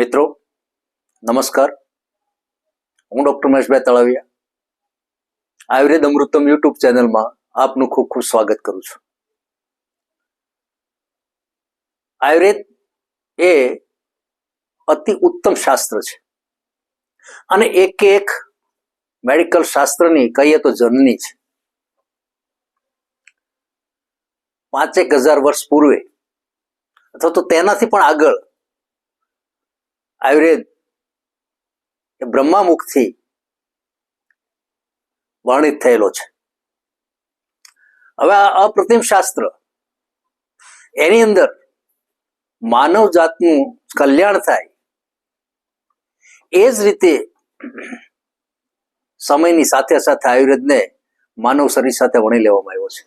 મિત્રો, નમસ્કાર. હું ડોક્ટર મહેશભાઈ તળાવિયા. આયુર્વેદ અમૃતમ યુટ્યુબ ચેનલમાં આપનું ખૂબ ખૂબ સ્વાગત કરું છું. આયુર્વેદ એ અતિ ઉત્તમ શાસ્ત્ર છે. અને એક એક મેડિકલ શાસ્ત્રની કહીએ તો જનની છે. પાંચેક હજાર વર્ષ પૂર્વે, અથવા તો તેનાથી પણ આગળ આયુર્વેદ એ બ્રહ્મામુખથી વર્ણિત થયેલો છે. હવે આ અપ્રતિમ શાસ્ત્ર એની અંદર માનવ જાતનું કલ્યાણ થાય એ જ રીતે સમયની સાથે સાથે આયુર્વેદને માનવ શરીર સાથે વણી લેવામાં આવ્યો છે.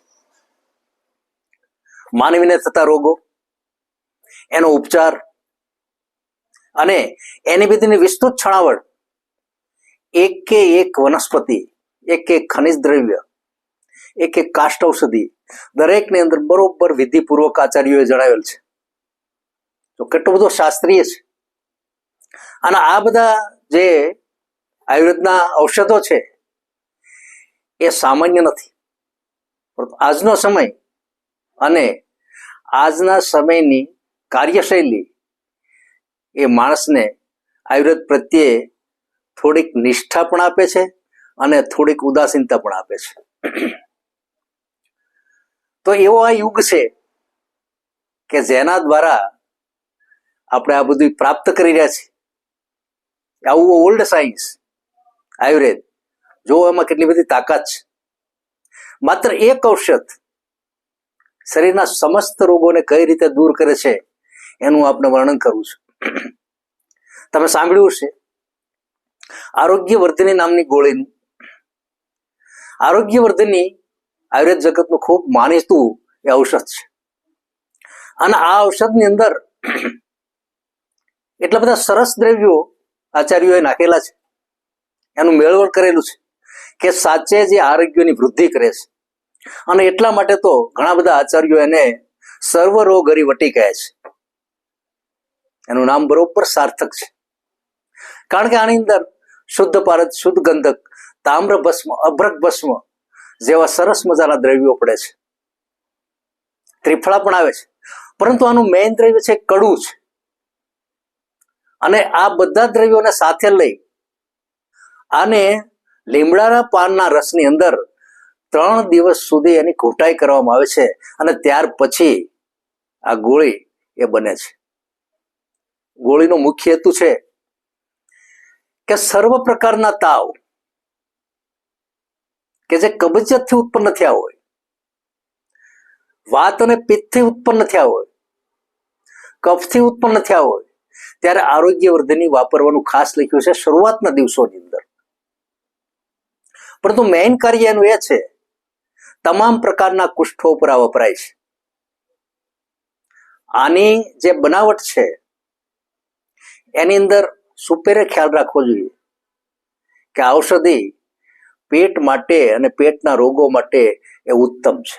માનવીને થતા રોગો, એનો ઉપચાર અને એની બધીની વિસ્તૃત છણાવટ. એક એક વનસ્પતિ, એક એક ખનિજ દ્રવ્ય, એક એક કાષ્ટ ઔષધિ, દરેકની અંદર બરોબર વિધિપૂર્વક આચાર્યોએ જણાવેલ છે. તો કેટલો બધો શાસ્ત્રીય છે. અને આ બધા જે આયુર્વેદના ઔષધો છે, એ સામાન્ય નથી. આજનો સમય અને આજના સમયની કાર્યશૈલી એ માણસને આયુર્વેદ પ્રત્યે થોડીક નિષ્ઠા પણ આપે છે અને થોડીક ઉદાસીનતા પણ આપે છે. તો એવો આ યુગ છે કે જેના દ્વારા આપણે આ બધું પ્રાપ્ત કરી રહ્યા છીએ. આવું ઓલ્ડ સાયન્સ આયુર્વેદ, જો એમાં કેટલી બધી તાકાત છે. માત્ર એક ઔષધ શરીરના સમસ્ત રોગોને કઈ રીતે દૂર કરે છે, એનું આપણે વર્ણન કરવું છે. તમે સાંભળ્યું હશે. આરોગ્ય વર્ધિની નામની ગોળીનું. આરોગ્ય વર્ધિની આયુર્વેદ જગતનું ખૂબ માનીતું એ ઔષધ છે. અને આ ઔષધની અંદર એટલા બધા સરસ દ્રવ્યો આચાર્યોએ નાખેલા છે. એનું મેળવણ કરેલું છે કે સાચે જે આરોગ્યની વૃદ્ધિ કરે છે. અને એટલા માટે તો ઘણા બધા આચાર્યો એને સર્વરોગરી વટી કહે છે. એનું નામ બરોબર સાર્થક છે. કારણ કે આની અંદર શુદ્ધ ભારત શુદ્ધ ગંધક, તામ્ર ભસ્મ, અભ્રક ભસ્મ જેવા સરસ મજાના દ્રવ્યો પડે છે. ત્રિફળા પણ આવે છે. પરંતુ આનું મેઇન દ્રવ્ય છે કડું છે. અને આ બધા દ્રવ્યોને સાથે લઈ આને લીમડાના પાનના રસની અંદર ત્રણ દિવસ સુધી એની ઘોટાઈ કરવામાં આવે છે અને ત્યાર પછી આ ગોળી એ બને છે. ગોળીનો મુખ્ય હેતુ છે કે સર્વ પ્રકારના તાવ કે જે કબજિયાતથી ઉત્પન્ન થયા હોય, વાત અને પિત્તથી ઉત્પન્ન થયા હોય, કફથી ઉત્પન્ન થયા હોય, ત્યારે આરોગ્યવર્ધની વાપરવાનું ખાસ લખ્યું છે શરૂઆતના દિવસોની અંદર. પરંતુ મેઇન કાર્ય એનું એ છે, તમામ પ્રકારના કુષ્ઠો ઉપર આ વપરાય છે. આની જે બનાવટ છે એની અંદર સુપેરે ખ્યાલ રાખવો જોઈએ કે ઔષધિ પેટ માટે અને પેટના રોગો માટે એ ઉત્તમ છે.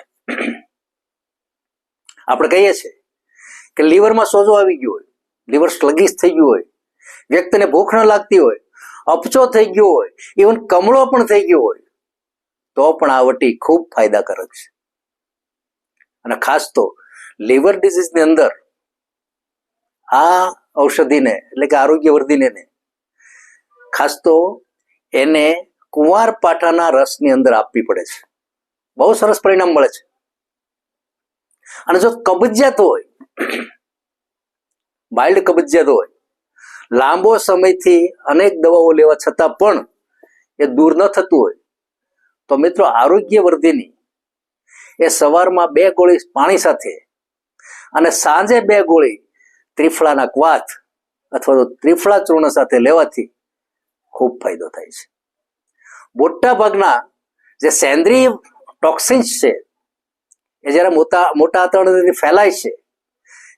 આપણે કહીએ છીએ કે લીવરમાં સોજો આવી ગયો હોય, લીવર સ્લગીશ થઈ ગયું હોય, વ્યક્તિને ભૂખ ન લાગતી હોય, અપચો થઈ ગયો હોય, ઇવન કમળો પણ થઈ ગયો હોય, તો પણ આ વટી ખૂબ ફાયદાકારક છે. અને ખાસ તો લીવર ડિઝીઝની અંદર આ ઔષધિને, એટલે કે આરોગ્યવર્ધિને ખાસ તો એને કુંવાર પાટાના રસની અંદર આપવી પડે છે. બહુ સરસ પરિણામ મળે છે. અને જો કબજિયાત હોય માઇલ્ડ કબજિયાત હોય, લાંબો સમયથી અનેક દવાઓ લેવા છતાં પણ એ દૂર ન થતું હોય, તો મિત્રો આરોગ્યવર્ધિની એ સવારમાં બે ગોળી પાણી સાથે અને સાંજે બે ગોળી ત્રિફળાના ક્વાથ અથવા તો ત્રિફળા ચૂર્ણ સાથે લેવાથી ખૂબ ફાયદો થાય છે. મોટા ભાગના જે સેન્દ્રીય ટોક્સિન્સ છે, એ જ્યારે મોટા મોટા આંતરડાથી ફેલાય છે,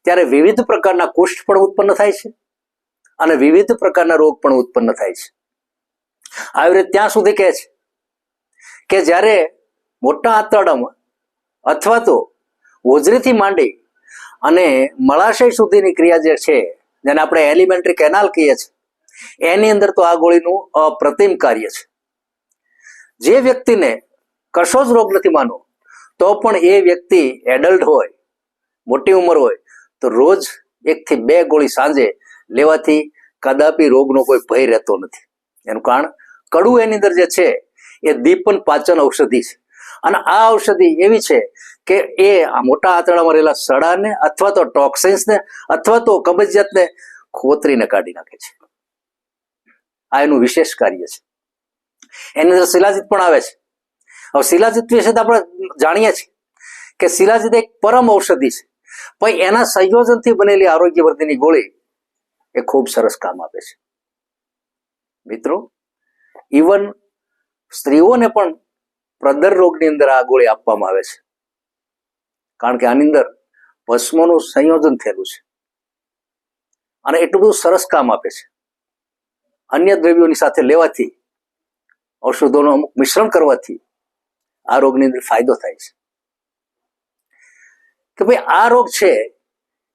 ત્યારે વિવિધ પ્રકારના કુષ્ઠ પણ ઉત્પન્ન થાય છે અને વિવિધ પ્રકારના રોગ પણ ઉત્પન્ન થાય છે. આયુર્વેદ ત્યાં સુધી કહે છે કે જ્યારે મોટા આંતરડામાં અથવા તો હોજરીથી માંડી અને મળાશય સુધીની ક્રિયા જે છે, જેને આપણે એલિમેન્ટરી કેનાલ કહીએ છીએ, એની અંદર તો આ ગોળીનું અપ્રતિમ કાર્ય છે. જે વ્યક્તિને કશો જ રોગ નથી માનવો તો પણ એ વ્યક્તિ એડલ્ટ હોય, મોટી ઉંમર હોય, તો રોજ એકથી બે ગોળી સાંજે લેવાથી કદાપી રોગનો કોઈ ભય રહેતો નથી. એનું કારણ, કડું એની અંદર જે છે, એ દીપન પાચન ઔષધિ છે. અને આ ઔષધિ એવી છે કે એ મોટા આંતરડામાં રહેલા સડાને અથવા તો ટોક્સિન્સને અથવા તો કબજિયાતને ખોતરીને કાઢી નાખે છે. આ એનું વિશેષ કાર્ય છે. એની અંદર શિલાજીત પણ આવે છે. હવે શિલાજીત વિશે તો આપણે જાણીએ છીએ કે શિલાજીત એક પરમ ઔષધિ છે. પણ એના સંયોજનથી બનેલી આરોગ્યવર્ધીની ગોળી એ ખૂબ સરસ કામ આપે છે. મિત્રો ઇવન સ્ત્રીઓને પણ પ્રદર રોગની અંદર આ ગોળી આપવામાં આવે છે. કારણ કે આની અંદર ભસ્મનું સંયોજન થયેલું છે. અને એટલું બધું સરસ કામ આપે છે. અન્ય દ્રવ્યોની સાથે લેવાથી, ઔષધોનું અમુક મિશ્રણ કરવાથી આ રોગની અંદર ફાયદો થાય છે. કે ભાઈ, આ રોગ છે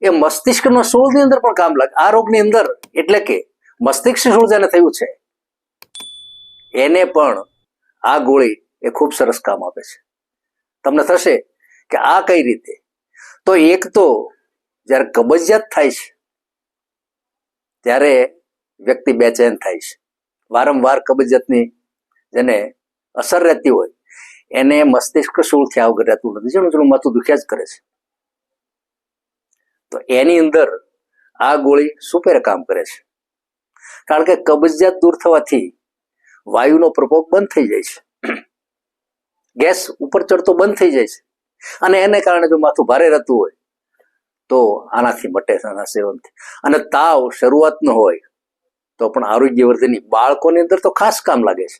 એ મસ્તિષ્કના સોળની અંદર પણ કામ લાગે. આ રોગની અંદર એટલે કે મસ્તિષ્ક સોળ જેને થયું છે, એને પણ આ ગોળી એ ખૂબ સરસ કામ આપે છે. તમને થશે કે આ કઈ રીતે? તો એક તો જ્યારે કબજિયાત થાય છે, ત્યારે વ્યક્તિ બેચેન થાય છે. વારંવાર કબજિયાતની જેને અસર રહેતી હોય, એને મસ્તિષ્ક શૂળ આવગર રહેતું નથી. જેનું જેનું માથું દુખ્યા જ કરે છે. તો એની અંદર આ ગોળી સુપેરે કામ કરે છે. કારણ કે કબજિયાત દૂર થવાથી વાયુનો પ્રકોપ બંધ થઈ જાય છે. ગેસ ઉપર ચડતો બંધ થઈ જાય છે. અને એને કારણે જો માથું ભારે રહેતું હોય, તો આનાથી મટે, આના સેવનથી. અને તાવ શરૂઆતનો હોય, તો પણ આરોગ્યવર્ધની બાળકોની અંદર તો ખાસ કામ લાગે છે.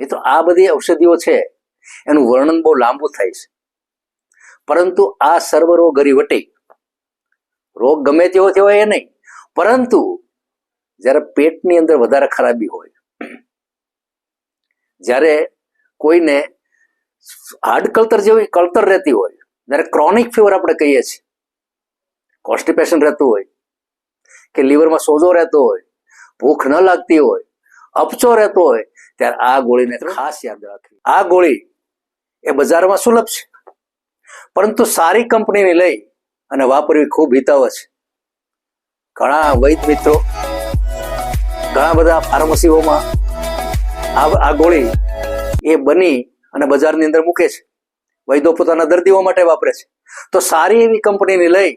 મિત્રો આ બધી ઔષધિઓ છે, એનું વર્ણન બહુ લાંબુ થાય છે. પરંતુ આ સર્વરો ગરીવટી રોગ ગમે તેવો તેવો એ નહીં, પરંતુ જ્યારે પેટની અંદર વધારે ખરાબી હોય, જ્યારે કોઈને હાર્ડ કલ્તર જેવી કલ્તર રહેતી હોય, જ્યારે ક્રોનિક ફીવર આપણે કહીએ છીએ. કોન્સ્ટિપેશન રહેતું હોય, કે લીવરમાં સોજો રહેતો હોય, ભૂખ ન લાગતી હોય, અપચો રહેતો હોય, ત્યારે આ ગોળીને ખાસ યાદ રાખવી. આ ગોળી એ બજારમાં સુલભ છે. પરંતુ સારી કંપનીની લઈ અને વાપરવી ખૂબ હિતાવ છે. ઘણા વૈદ મિત્રો, ઘણા બધા ફાર્મસીઓમાં આ ગોળી એ બની અને બજારની અંદર મૂકે છે. વૈદો પોતાના દર્દીઓ માટે વાપરે છે. તો સારી એવી કંપનીની લઈ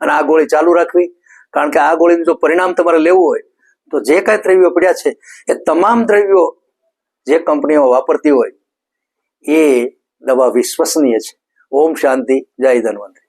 અને આ ગોળી ચાલુ રાખવી. કારણ કે આ ગોળીનું જો પરિણામ તમારે લેવું હોય, તો જે કાંઈ દ્રવ્યો પડ્યા છે, એ તમામ દ્રવ્યો જે કંપનીઓ વાપરતી હોય, એ દવા વિશ્વસનીય છે. ઓમ શાંતિ, જય ધન્વંતરી.